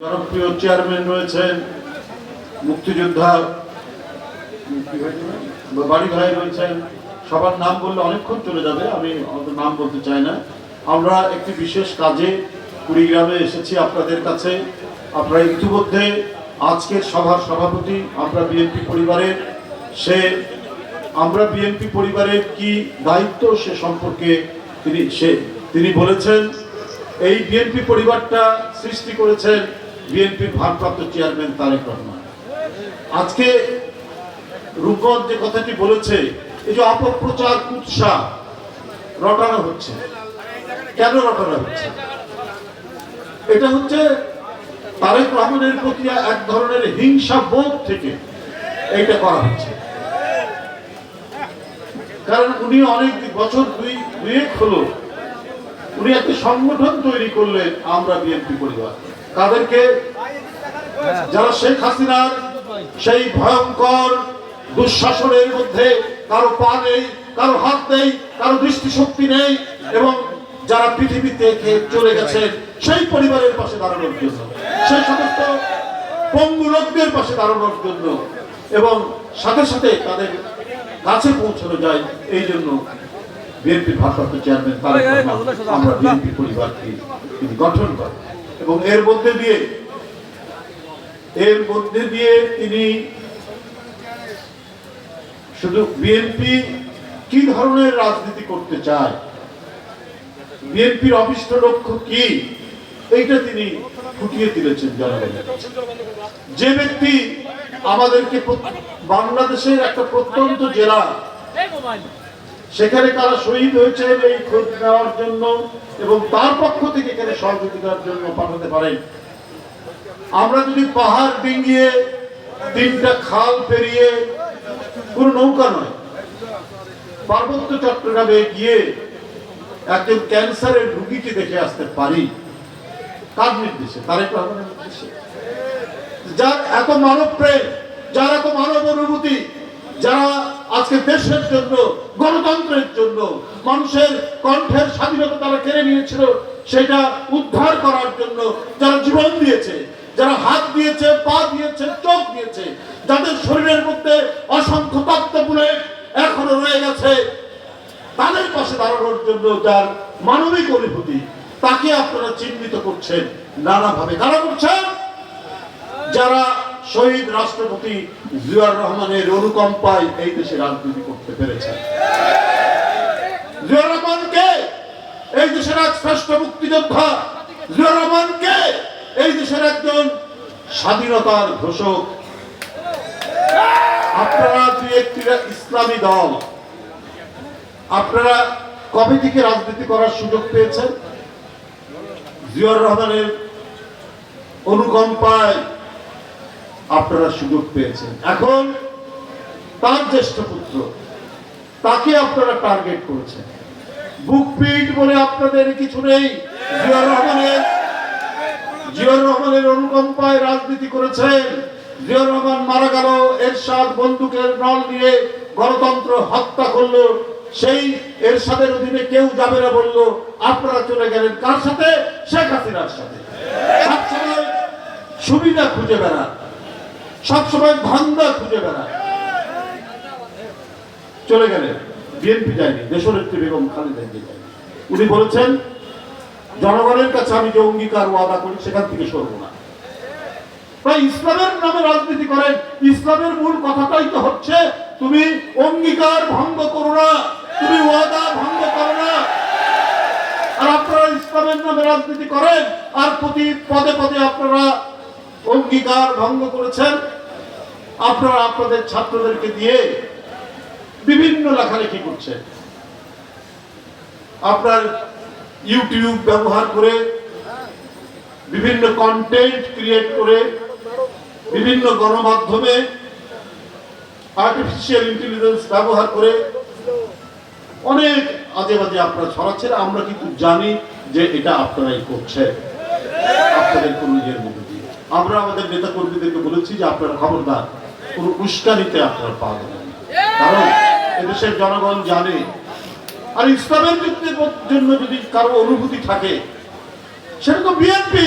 জনপ্রিয় চেয়ারম্যান রয়েছেন মুক্তিযোদ্ধা, বাড়ি ভাই রয়েছেন। সবার নাম বললে অনেকক্ষণ চলে যাবে, আমি নাম বলতে চাই না। আমরা একটি বিশেষ কাজে কুড়িগ্রামে এসেছি আপনাদের কাছে। আপনারা ইতিমধ্যে আজকের সভার সভাপতি, আমরা বিএনপি পরিবারের। সে, আমরা বিএনপি পরিবারের কি দায়িত্ব সে সম্পর্কে তিনি, সে, তিনি বলেছেন, এই বিএনপি পরিবারটা সৃষ্টি করেছেন বিএনপির ভারপ্রাপ্ত চেয়ারম্যান তারেক রহমান। আজকে রূপগঞ্জ যে কথাটি বলেছে, এই যে অপপ্রচার, কুৎসা রটানো হচ্ছে। কেন রটানো হচ্ছে? এটা হচ্ছে তারেক রহমানের প্রতি এক ধরনের হিংসা বোধ থেকে এইটা করা হচ্ছে। কারণ উনি অনেক বছর দুই, দুয়েক হলো উনি একটা সংগঠন তৈরি করলেন আমরা বিএনপি পরিবার। তাদেরকে যারা শেখ হাসিনার সেই ভয়ঙ্কর দুঃশাসনের মধ্যে কারও পা নেই, কারও হাত নেই, কারও দৃষ্টিশক্তি নেই এবং যারা পৃথিবী থেকে চলে গেছেন সেই পরিবারের পাশে দাঁড়ানোর জন্য, সেই সমস্ত পঙ্গু লোকদের পাশে দাঁড়ানোর জন্য এবং সাথে সাথে তাদের কাছে পৌঁছানো যায়, এই জন্য বিএনপি ভারপ্রাপ্ত চেয়ারম্যান তারেক আমরা বিএনপি পরিবারকে গঠন করেন। এবং এর মধ্যে দিয়ে, এর মধ্যে দিয়ে তিনি শুধু বিএনপি কি ধরনের রাজনীতি করতে চায়? বিএনপির অভিষ্ট লক্ষ্য কি? এইটা তিনি ফুটিয়ে তুলেছেন জনগণের যে ব্যক্তি আমাদেরকে বাংলাদেশের একটা প্রত্যন্ত জেলা সেখানে তারা শহীদ হয়েছে এই খোঁজ নেওয়ার জন্য এবং তার পক্ষ থেকে এখানে সহযোগিতার জন্য পাঠাতে পারেন। আমরা যদি পাহাড় ডিঙ্গিয়ে তিনটা খাল পেরিয়ে কোন নৌকা নয়, পার্বত্য চট্টগ্রামে গিয়ে একজন ক্যান্সারের রুগীকে দেখে আসতে পারি কার নির্দেশে তারেক রহমানের নির্দেশে। যার এত মানব প্রেম, যার এত মানব অনুভূতি, যারা আজকে দেশের জন্য, গণতন্ত্রের জন্য, মানুষের কণ্ঠের স্বাধীনতা তারা কেড়ে নিয়েছিল, সেটা উদ্ধার করার জন্য যারা জীবন দিয়েছে, যারা হাত দিয়েছে, পা দিয়েছে, চোখ দিয়েছে, যাদের শরীরের মধ্যে অসংখ্য তত্ত্ব বুলেট এখনও রয়ে গেছে, তাদের পাশে দাঁড়ানোর জন্য যার মানবিক অনুভূতি, তাকে আপনারা চিহ্নিত করছেন, নানাভাবে। কারা করছেন? যারা শহীদ রাষ্ট্রপতি জিয়াউর রহমানের অনুকম্পায় এই দেশে রাজনীতি করতে পেরেছেন জিয়াউর রহমানকে এই দেশের এক শ্রেষ্ঠ মুক্তিযোদ্ধা, জিয়াউর রহমানকে এই দেশের একজন স্বাধীনতার ঘোষক। আপনারা দুই একটি ইসলামী দল, আপনারা কবে থেকে রাজনীতি করার সুযোগ পেয়েছেন? জিয়াউর রহমানের অনুকম্পায় আপনারা সুযোগ পেয়েছেন। এখন তার জ্যেষ্ঠ পুত্র, তাকে আপনারা টার্গেট করেছেন। বুক পিট বলে আপনাদের কিছু নেই। জিয়াউর রহমানের জিয়াউর রহমানের অনুকম্পায় রাজনীতি করেছেন। জিয়াউর রহমান মারা গেল, এরশাদ বন্দুকের নল নিয়ে গণতন্ত্র হত্যা করল। সেই এরশাদের অধীনে কেউ যাবে না বলল, আপনারা চলে গেলেন কার সাথে? শেখ হাসিনার সাথে। সুবিধা খুঁজে বেড়ান। সবসময় ধান্দা খুঁজে বেড়ান চলে গেলেন বিএনপি যায়নি দেশনেত্রী বেগম খালেদা জিয়া যায়নি। উনি বলেছেন, জনগণের কাছে আমি যে অঙ্গীকার ওয়াদা করি, সেখান থেকে সরব না। তাই ইসলামের নামে রাজনীতি করেন, ইসলামের মূল কথাটাই তো হচ্ছে, তুমি অঙ্গীকার ভঙ্গ করো না, তুমি ওয়াদা ভঙ্গ করো না। আর আপনারা ইসলামের নামে রাজনীতি করেন, আর প্রতি পদে পদে আপনারা অঙ্গীকার ভঙ্গ করেছেন আপনারা আপনাদের ছাত্রদেরকে দিয়ে বিভিন্ন লেখালেখি করছেন। আপনার ইউটিউব ব্যবহার করে, বিভিন্ন কন্টেন্ট ক্রিয়েট করে, বিভিন্ন গণমাধ্যমে আর্টিফিশিয়াল ইন্টেলিজেন্স ব্যবহার করে অনেক আজে বাজে আপনারা ছড়াচ্ছেন। আমরা কিন্তু জানি যে এটা আপনারাই করছেন। আপনাদের কর্মীদের মধ্যে দিয়ে। আমরা আমাদের নেতা কর্মীদেরকে বলেছি যে আপনারা খবরদার। কোনো উস্কানিতে আপনারা পা। কারণ এদেশের জনগণ জানে, আর ইসলামের জন্য যদি কারও অনুভূতি থাকে, সেটা তো বিএনপি